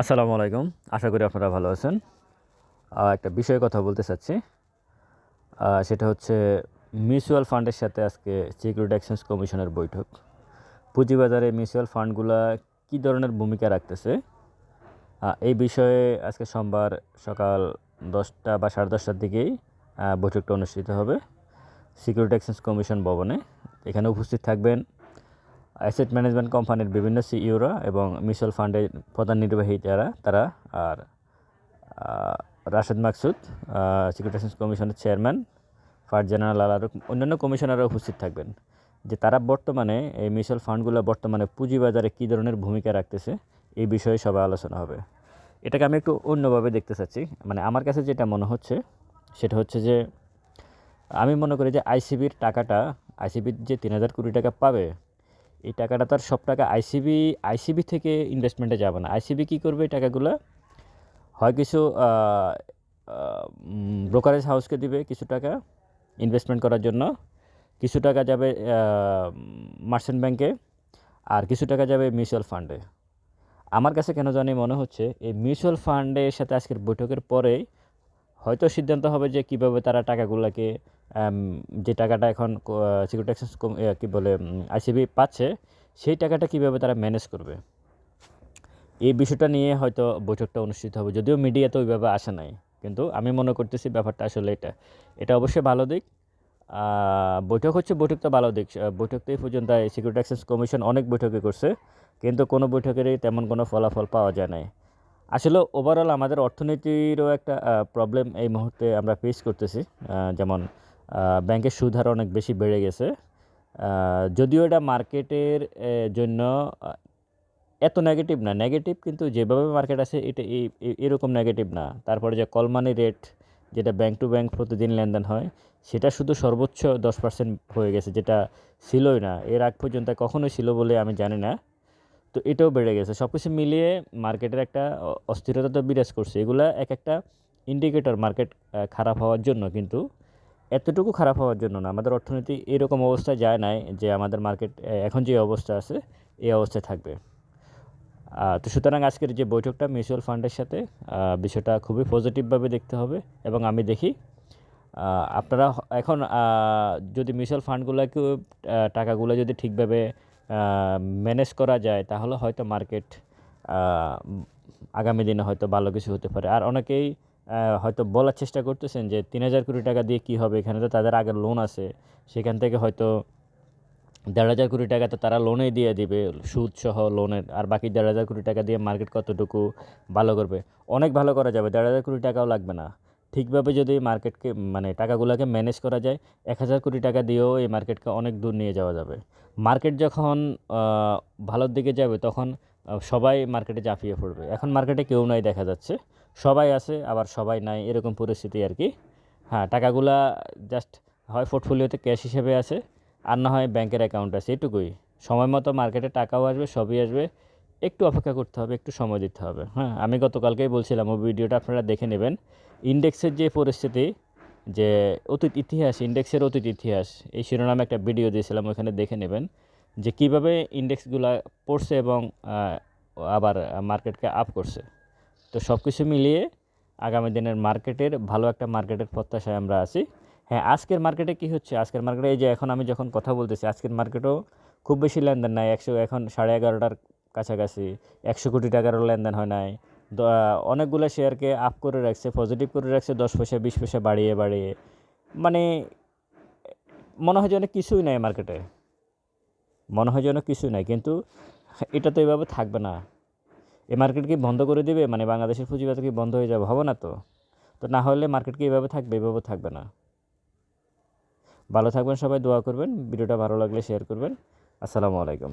আসসালামু আলাইকুম। আশা করি আপনারা ভালো আছেন। একটা বিষয়ে কথা বলতে চাচ্ছি। সেটা হচ্ছে মিউচুয়াল ফান্ডের সাথে আজকে সিকিউরিটি এক্সচেঞ্জ কমিশনের বৈঠক। পুঁজিবাজারে মিউচুয়াল ফান্ডগুলা কী ধরনের ভূমিকা রাখতেছে? এই বিষয়ে আজকে সোমবার সকাল দশটা বা সাড়ে দশটার দিকেই বৈঠকটা অনুষ্ঠিত হবে সিকিউরিটি এক্সচেঞ্জ কমিশন ভবনে। এখানে উপস্থিত থাকবেন অ্যাসেট ম্যানেজমেন্ট কোম্পানির বিভিন্ন সিইওরা এবং মিউচুয়াল ফান্ডের প্রধান নির্বাহী যারা, তারা আর রাশেদ মাকসুদ সিকিউরিটি কমিশনের চেয়ারম্যান ফার জেনারেল আরও অন্যান্য কমিশনাররা উপস্থিত থাকবেন। যে তারা বর্তমানে এই মিউচুয়াল ফান্ডগুলো বর্তমানে পুঁজিবাজারে কী ধরনের ভূমিকা রাখতেছে, এই বিষয়ে সবাই আলোচনা হবে। এটাকে আমি একটু অন্যভাবে দেখতে চাচ্ছি। মানে আমার কাছে যেটা মনে হচ্ছে, সেটা হচ্ছে যে, আমি মনে করি যে আইসিবির টাকাটা আইসিবির যে তিন হাজার কোটি টাকা পাবে এই টাকাটা তার সব টাকা আইসিবি আইসিবি থেকে ইনভেস্টমেন্টে যাবে না। আইসিবি কী করবে এই টাকাগুলো? হয় কিছু ব্রোকারেজ হাউসকে দিবে কিছু টাকা ইনভেস্টমেন্ট করার জন্য। কিছু টাকা যাবে মার্চেন্ট ব্যাংকে আর কিছু টাকা যাবে মিউচুয়াল ফান্ডে আমার কাছে কেন জানি মনে হচ্ছে, এই মিউচুয়াল ফান্ডের সাথে আজকের বৈঠকের পরে হয়তো সিদ্ধান্ত হবে যে কীভাবে তারা টাকাগুলোকে যে টাকাটা এখন সিকিউরিটি এক্সচেঞ্জ কী বলে আইসিবি পাচ্ছে, সেই টাকাটা কীভাবে তারা ম্যানেজ করবে? এই বিষয়টা নিয়ে হয়তো বৈঠকটা অনুষ্ঠিত হবে। যদিও মিডিয়াতে ওইভাবে আসে নাই, কিন্তু আমি মনে করতেছি ব্যাপারটা আসলে এটা। এটা অবশ্যই ভালো দিক। বৈঠক হচ্ছে বৈঠক তো ভালো দিক। বৈঠক তো এই পর্যন্ত সিকিউরিটি এক্সচেঞ্জ কমিশন অনেক বৈঠকে করছে, কিন্তু কোনো বৈঠকেরই তেমন কোনো ফলাফল পাওয়া যায় নাই। আসলে ওভারঅল আমাদের অর্থনীতিরও একটা প্রবলেম এই মুহূর্তে আমরা ফেস করতেছি। যেমন ব্যাংকের সুদ হার অনেক বেশি বেড়ে গেছে। যদিও এটা মার্কেটের জন্য এত নেগেটিভ না। নেগেটিভ কিন্তু যেভাবে মার্কেট আছে, এটা এরকম নেগেটিভ না। তারপরে যে কল মানি রেট যেটা ব্যাংক টু ব্যাংক প্রতিদিন লেনদেন হয়, সেটা শুধু সর্বোচ্চ দশ পার্সেন্ট হয়ে গেছে, যেটা ছিলই না। এর আগ পর্যন্ত কখনোই ছিল বলে আমি জানি না। তো এটাও বেড়ে গেছে। সব কিছু মিলিয়ে মার্কেটের একটা অস্থিরতা তো বিরাজ করছে। এগুলা এক একটা ইন্ডিকেটর মার্কেট খারাপ হওয়ার জন্য কিন্তু এতটুকু খারাপ হওয়ার জন্য না। আমাদের অর্থনীতি এরকম অবস্থায় যায় নাই যে আমাদের মার্কেট এখন যে অবস্থা আছে, এই অবস্থায় থাকবে। তো সুতরাং আজকের যে বৈঠকটা মিউচুয়াল ফান্ডের সাথে বিষয়টা খুবই পজিটিভভাবে দেখতে হবে এবং আমি দেখি আপনারা এখন যদি মিউচুয়াল ফান্ডগুলোকে টাকাগুলো যদি ঠিকভাবে ম্যানেজ করা যায়, তাহলে হয়তো মার্কেট আগামী দিনে হয়তো ভালো কিছু হতে পারে। আর অনেকেই হয়তো বলার চেষ্টা করতেছেন যে, তিন হাজার কোটি টাকা দিয়ে কী হবে? এখানে তো তাদের আগের লোন আছে। সেখান থেকে হয়তো দেড় হাজার কোটি টাকা তো তারা লোনেই দিয়ে দিবে সুদ সহ লোনের আর বাকি দেড় হাজার কোটি টাকা দিয়ে মার্কেট কতটুকু ভালো করবে? অনেক ভালো করা যাবে। দেড় হাজার কোটি টাকাও লাগবে না। ঠিকভাবে যদি মার্কেটকে মানে টাকাগুলোকে ম্যানেজ করা যায়, এক হাজার কোটি টাকা দিয়েও এই মার্কেটকে অনেক দূর নিয়ে যাওয়া যাবে। মার্কেট যখন ভালোর দিকে যাবে তখন সবাই মার্কেটে ঝাঁপিয়ে পড়বে। এখন মার্কেটে কেউ নাই দেখা যাচ্ছে। সবাই আছে, আবার সবাই নাই, এরকম পরিস্থিতি আর কি। হ্যাঁ টাকাগুলা জাস্ট হয় পোর্টফোলিওতে ক্যাশ হিসেবে আছে, আর না হয় ব্যাংকের অ্যাকাউন্ট আছে, এটুকুই। সময় মতো মার্কেটে টাকাও আসবে, সবই আসবে। একটু অপেক্ষা করতে হবে, একটু সময় দিতে হবে। হ্যাঁ আমি গতকালকেই বলছিলাম, ওই ভিডিওটা আপনারা দেখে নেবেন। ইন্ডেক্সের যে পরিস্থিতি, যে অতীত ইতিহাস, ইন্ডেক্সের অতীত ইতিহাস, এই শিরোনামে একটা ভিডিও দিয়েছিলাম ওখানে দেখে নেবেন যে কীভাবে ইন্ডেক্সগুলো পড়ছে এবং আবার মার্কেটকে আপ করছে। তো সব কিছু মিলিয়ে আগামী দিনের মার্কেটের, ভালো একটা মার্কেটের প্রত্যাশায় আমরা আছি। হ্যাঁ আজকের মার্কেটে কি হচ্ছে? আজকের মার্কেটে এই যে এখন আমি যখন কথা বলতেছি, আজকের মার্কেটেও খুব বেশি লেনদেন নাই, একশো, এখন সাড়ে এগারোটার কাছাকাছি। একশো কোটি টাকারও লেনদেন হয় নাই। অনেকগুলো শেয়ারকে আপ করে রাখছে পজিটিভ করে রাখছে, দশ পয়সা, বিশ পয়সা বাড়িয়ে বাড়িয়ে। মানে মনে হয় যেন কিছুই নাই মার্কেটে মনে হয় যেন কিছুই নাই, কিন্তু এটা তো এভাবে থাকবে না। এই মার্কেট কি বন্ধ করে দিবে? মানে বাংলাদেশের পুঁজিবাজার কি বন্ধ হয়ে যাবে? হবে না তো। তো না হলে মার্কেট কি এভাবে থাকবে? এভাবে থাকবে না। ভালো থাকবেন সবাই, দোয়া করবেন। ভিডিওটা ভালো লাগলে শেয়ার করবেন। আসসালামু আলাইকুম।